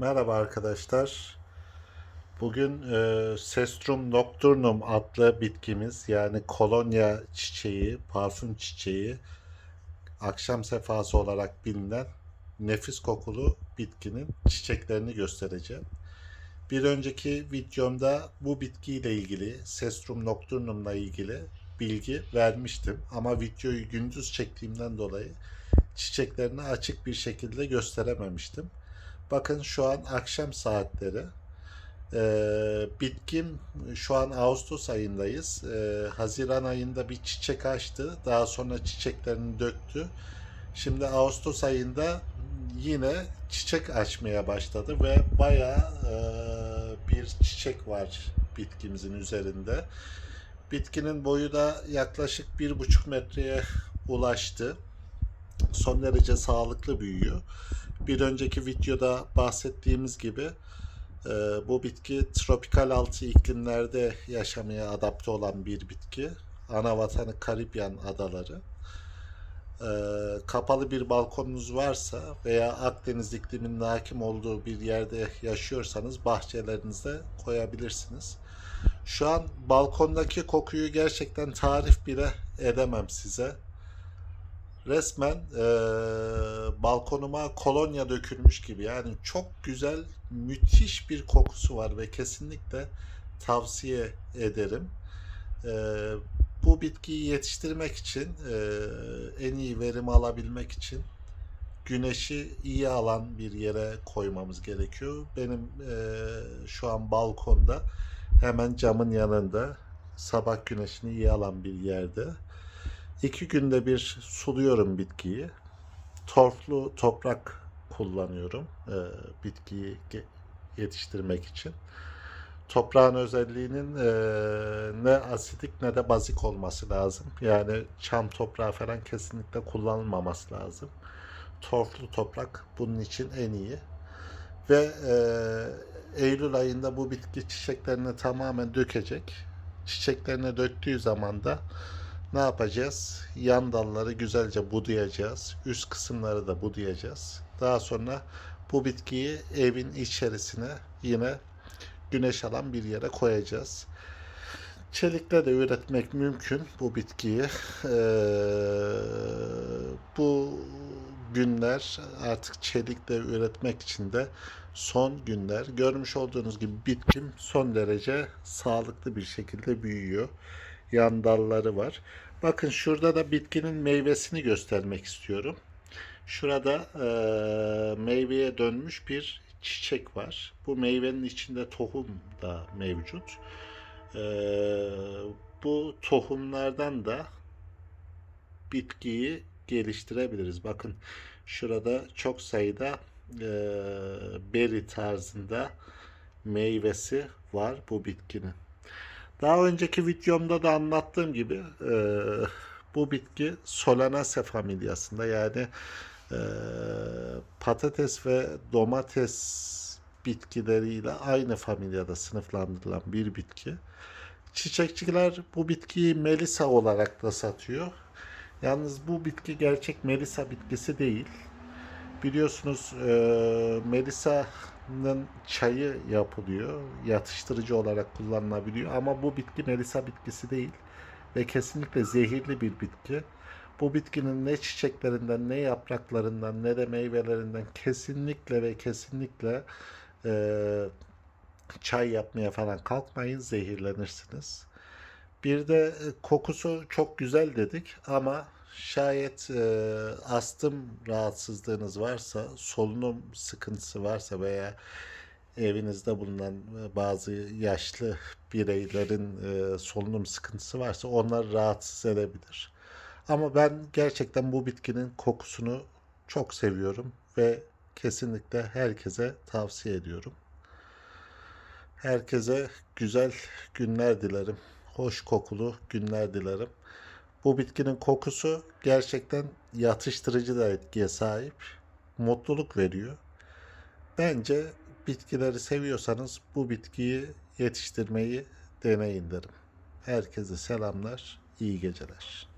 Merhaba arkadaşlar. Bugün e, Sestrum nocturnum adlı bitkimiz yani kolonya çiçeği, parfüm çiçeği, akşam sefası olarak bilinen nefis kokulu bitkinin çiçeklerini göstereceğim. Bir önceki videomda bu bitkiyle ilgili, Sestrum nocturnum'la ilgili bilgi vermiştim. Ama videoyu gündüz çektiğimden dolayı çiçeklerini açık bir şekilde gösterememiştim. Bakın şu an akşam saatleri. Ee, bitkim şu an Ağustos ayındayız. Ee, Haziran ayında bir çiçek açtı. Daha sonra çiçeklerini döktü. Şimdi Ağustos ayında yine çiçek açmaya başladı ve bayağı e, bir çiçek var bitkimizin üzerinde. Bitkinin boyu da yaklaşık bir buçuk metreye ulaştı. Son derece sağlıklı büyüyor. Bir önceki videoda bahsettiğimiz gibi e, bu bitki tropikal altı iklimlerde yaşamaya adapte olan bir bitki. Ana vatanı Karibyan adaları. E, kapalı bir balkonunuz varsa veya Akdeniz ikliminin hakim olduğu bir yerde yaşıyorsanız bahçelerinizde koyabilirsiniz. Şu an balkondaki kokuyu gerçekten tarif bile edemem size resmen e, balkonuma kolonya dökülmüş gibi. Yani çok güzel, müthiş bir kokusu var ve kesinlikle tavsiye ederim. E, bu bitkiyi yetiştirmek için, e, en iyi verim alabilmek için güneşi iyi alan bir yere koymamız gerekiyor. Benim e, şu an balkonda hemen camın yanında sabah güneşini iyi alan bir yerde. İki günde bir suluyorum bitkiyi. Torflu toprak kullanıyorum e, bitkiyi yetiştirmek için. Toprağın özelliğinin e, ne asidik ne de bazik olması lazım. Yani çam toprağı falan kesinlikle kullanılmaması lazım. Torflu toprak bunun için en iyi. Ve e, Eylül ayında bu bitki çiçeklerini tamamen dökecek. Çiçeklerini döktüğü zaman da ne yapacağız? Yan dalları güzelce budayacağız. Üst kısımları da budayacağız. Daha sonra bu bitkiyi evin içerisine yine güneş alan bir yere koyacağız. Çelikle de üretmek mümkün bu bitkiyi. Ee, bu günler artık çelikle üretmek için de son günler. Görmüş olduğunuz gibi bitkim son derece sağlıklı bir şekilde büyüyor yan dalları var. Bakın şurada da bitkinin meyvesini göstermek istiyorum. Şurada e, meyveye dönmüş bir çiçek var. Bu meyvenin içinde tohum da mevcut. E, bu tohumlardan da bitkiyi geliştirebiliriz. Bakın şurada çok sayıda e, beri tarzında meyvesi var bu bitkinin. Daha önceki videomda da anlattığım gibi e, bu bitki Solanaceae familyasında yani e, patates ve domates bitkileriyle aynı familyada sınıflandırılan bir bitki. Çiçekçiler bu bitkiyi Melisa olarak da satıyor. Yalnız bu bitki gerçek Melisa bitkisi değil. Biliyorsunuz e, Melisa'nın çayı yapılıyor. Yatıştırıcı olarak kullanılabiliyor. Ama bu bitki Melisa bitkisi değil. Ve kesinlikle zehirli bir bitki. Bu bitkinin ne çiçeklerinden, ne yapraklarından, ne de meyvelerinden kesinlikle ve kesinlikle e, çay yapmaya falan kalkmayın. Zehirlenirsiniz. Bir de e, kokusu çok güzel dedik ama şayet e, astım rahatsızlığınız varsa, solunum sıkıntısı varsa veya evinizde bulunan e, bazı yaşlı bireylerin e, solunum sıkıntısı varsa onlar rahatsız edebilir. Ama ben gerçekten bu bitkinin kokusunu çok seviyorum ve kesinlikle herkese tavsiye ediyorum. Herkese güzel günler dilerim. Hoş kokulu günler dilerim. Bu bitkinin kokusu gerçekten yatıştırıcı da etkiye sahip. Mutluluk veriyor. Bence bitkileri seviyorsanız bu bitkiyi yetiştirmeyi deneyin derim. Herkese selamlar, iyi geceler.